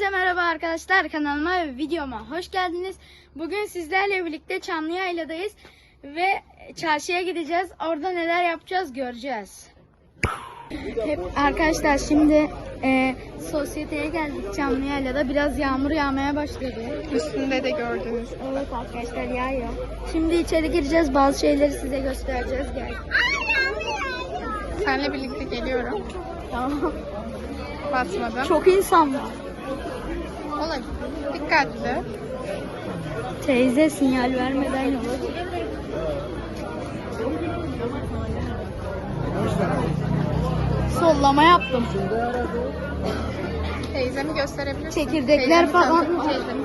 Hepinize merhaba arkadaşlar kanalıma ve videoma hoş geldiniz. Bugün sizlerle birlikte Çamlıyayladayız ve çarşıya gideceğiz. Orada neler yapacağız göreceğiz. Hep arkadaşlar şimdi e, sosyeteye geldik Çamlıyayla'da. Biraz yağmur yağmaya başladı. Üstünde de gördünüz. Evet arkadaşlar yağıyor. Şimdi içeri gireceğiz. Bazı şeyleri size göstereceğiz. Gel. Seninle birlikte geliyorum. Tamam. Basmadım. Çok insan var. Olabilir. Dikkatli. Teyze sinyal vermeden yola. Sollama yaptım. Teyzemi gösterebilirsin. Çekirdekler Teyzemi falan var. Teyzemi.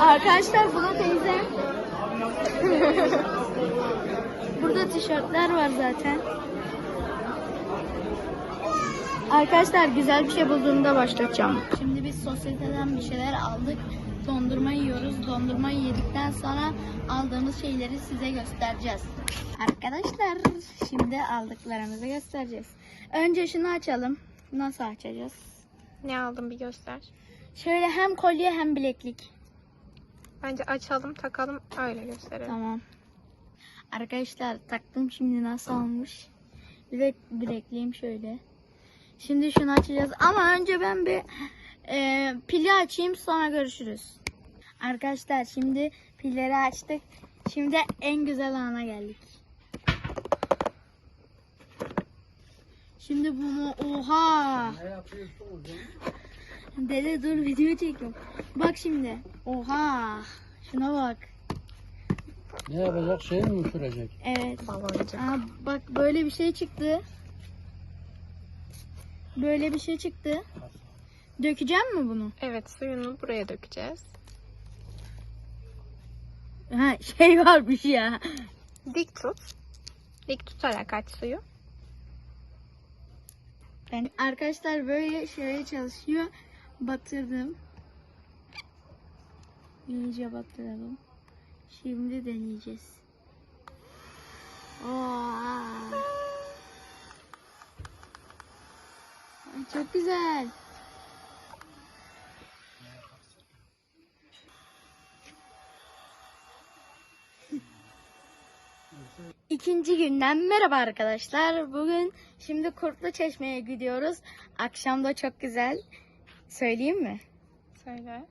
Arkadaşlar bu da teyze. Burada tişörtler var zaten. Arkadaşlar güzel bir şey bulduğumda başlatacağım. Şimdi biz sosyeteden bir şeyler aldık. Dondurma yiyoruz. Dondurmayı yedikten sonra aldığımız şeyleri size göstereceğiz. Arkadaşlar şimdi aldıklarımızı göstereceğiz. Önce şunu açalım. Nasıl açacağız? Ne aldım bir göster. Şöyle hem kolye hem bileklik. Bence açalım, takalım, öyle gösterelim. Tamam. Arkadaşlar taktım şimdi nasıl olmuş. Bir de bilekliğim şöyle. Şimdi şunu açacağız ama önce ben bir e, pili açayım sonra görüşürüz. Arkadaşlar şimdi pilleri açtık. Şimdi en güzel ana geldik. Şimdi bunu oha. Dede dur video çekiyorum. Bak şimdi. Oha. Şuna bak. Ne yapacak? Şey mi uçuracak? Evet. Aa, bak böyle bir şey çıktı. Böyle bir şey çıktı. Dökeceğim mi bunu? Evet, suyunu buraya dökeceğiz. Ha şey varmış ya. Dik tut. Dik tutarak aç suyu. Ben arkadaşlar böyle şöyle çalışıyor. Batırdım. İyice batıralım. Şimdi deneyeceğiz. Aa. Çok güzel. İkinci günden merhaba arkadaşlar. Bugün şimdi Kurtlu Çeşme'ye gidiyoruz. Akşam da çok güzel. Söyleyeyim mi? Söyle.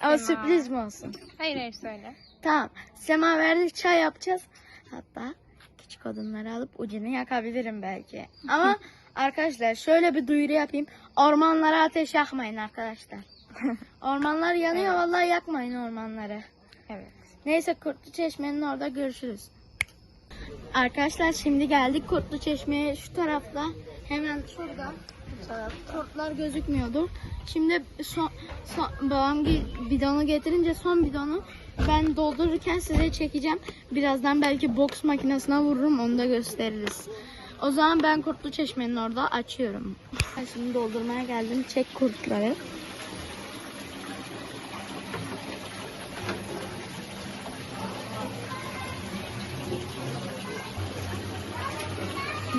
Ama Sema. sürpriz mi olsun? Hayır hayır söyle. Tamam. Semaverli çay yapacağız. Hatta küçük odunları alıp ucunu yakabilirim belki. Ama arkadaşlar şöyle bir duyuru yapayım. Ormanlara ateş yakmayın arkadaşlar. Ormanlar yanıyor vallahi yakmayın ormanları. Evet. Neyse Kurtlu Çeşme'nin orada görüşürüz. Arkadaşlar şimdi geldik Kurtlu Çeşme'ye şu tarafta. Hemen şurada. Kurtlar gözükmüyordu. Şimdi son, son babam bidonu getirince son bidonu ben doldururken size çekeceğim. Birazdan belki boks makinesine vururum onu da gösteririz. O zaman ben Kurtlu Çeşme'nin orada açıyorum. Ben Şimdi doldurmaya geldim. Çek kurtları.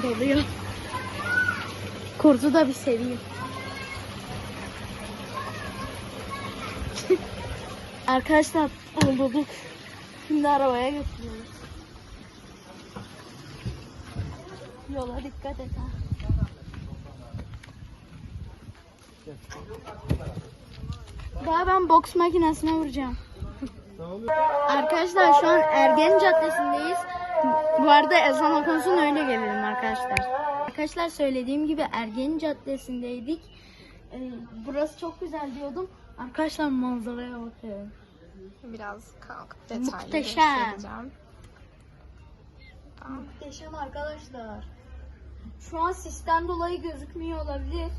Doluyor. Kurdu da bir seveyim. Arkadaşlar doldurduk. Şimdi arabaya götürüyoruz. Yola dikkat et ha. Daha ben boks makinesine vuracağım. Arkadaşlar şu an Ergen Caddesi'ndeyiz. Bu arada ezan okunsun öyle gelelim arkadaşlar. Arkadaşlar söylediğim gibi Ergen Caddesi'ndeydik. Ee, burası çok güzel diyordum. Arkadaşlar manzaraya bakıyorum. Biraz kalkıp detaylı Muhteşem. Muhteşem arkadaşlar. Şu an sisten dolayı gözükmüyor olabilir.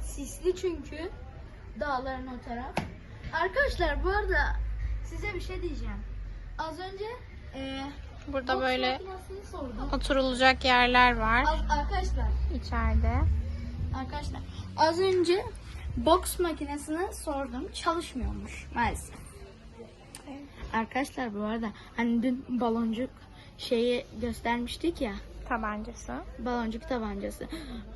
Sisli çünkü. Dağların o taraf. Arkadaşlar bu arada size bir şey diyeceğim. Az önce e, Burada boks böyle makinesini sordum. oturulacak yerler var Az- arkadaşlar içeride. Arkadaşlar az önce boks makinesini sordum. Çalışmıyormuş maalesef. Arkadaşlar bu arada hani dün baloncuk şeyi göstermiştik ya. Tabancası. Baloncuk tabancası.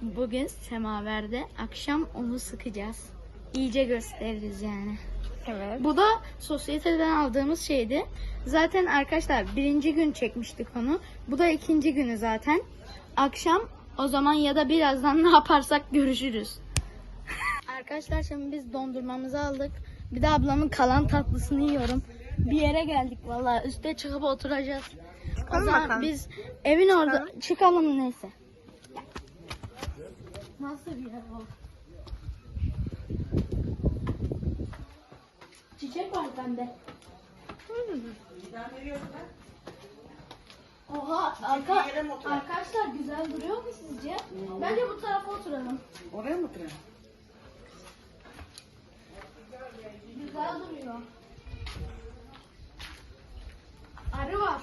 Bugün semaverde akşam onu sıkacağız. İyice gösteririz yani. Evet. Bu da sosyeteden aldığımız şeydi. Zaten arkadaşlar birinci gün çekmiştik onu. Bu da ikinci günü zaten. Akşam o zaman ya da birazdan ne yaparsak görüşürüz. arkadaşlar şimdi biz dondurmamızı aldık. Bir de ablamın kalan tatlısını yiyorum. Bir yere geldik vallahi üste çıkıp oturacağız. O Çıkalım zaman bakalım. biz evin orada çıkalım neyse. Nasıl bir yer bu? Çiçek var bende. Oha arka, arkadaşlar güzel duruyor mu sizce? Bence bu tarafa oturalım. Oraya mı oturayım? Güzel duruyor. Arı var.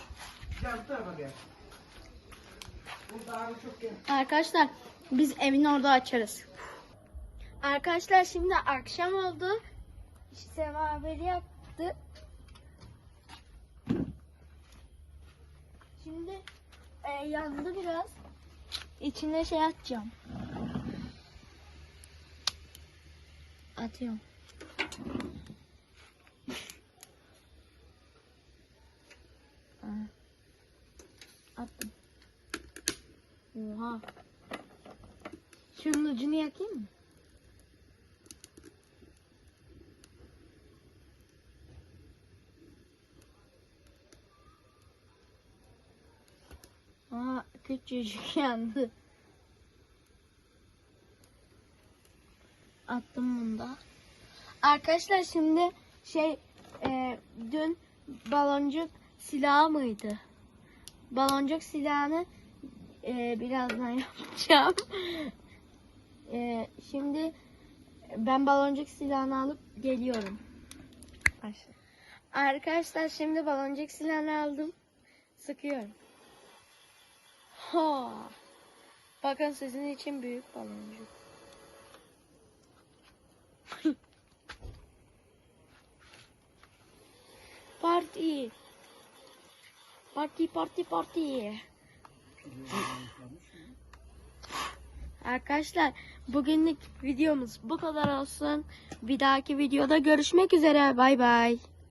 Arkadaşlar biz evin orada açarız. Arkadaşlar şimdi akşam oldu. Semaveri yaptı. Şimdi e, yandı biraz. İçine şey atacağım. Atıyorum. Attım. Oha. Şunun ucunu yakayım mı? Aa, küçücük yandı. Attım bunu da. Arkadaşlar şimdi şey e, dün baloncuk silahı mıydı? Baloncuk silahını e, birazdan yapacağım. E, şimdi ben baloncuk silahını alıp geliyorum. Başla. Arkadaşlar şimdi baloncuk silahını aldım. Sıkıyorum. Ha. Bakın sizin için büyük baloncuk. Parti. Parti parti parti. Arkadaşlar bugünlük videomuz bu kadar olsun. Bir dahaki videoda görüşmek üzere. Bay bay.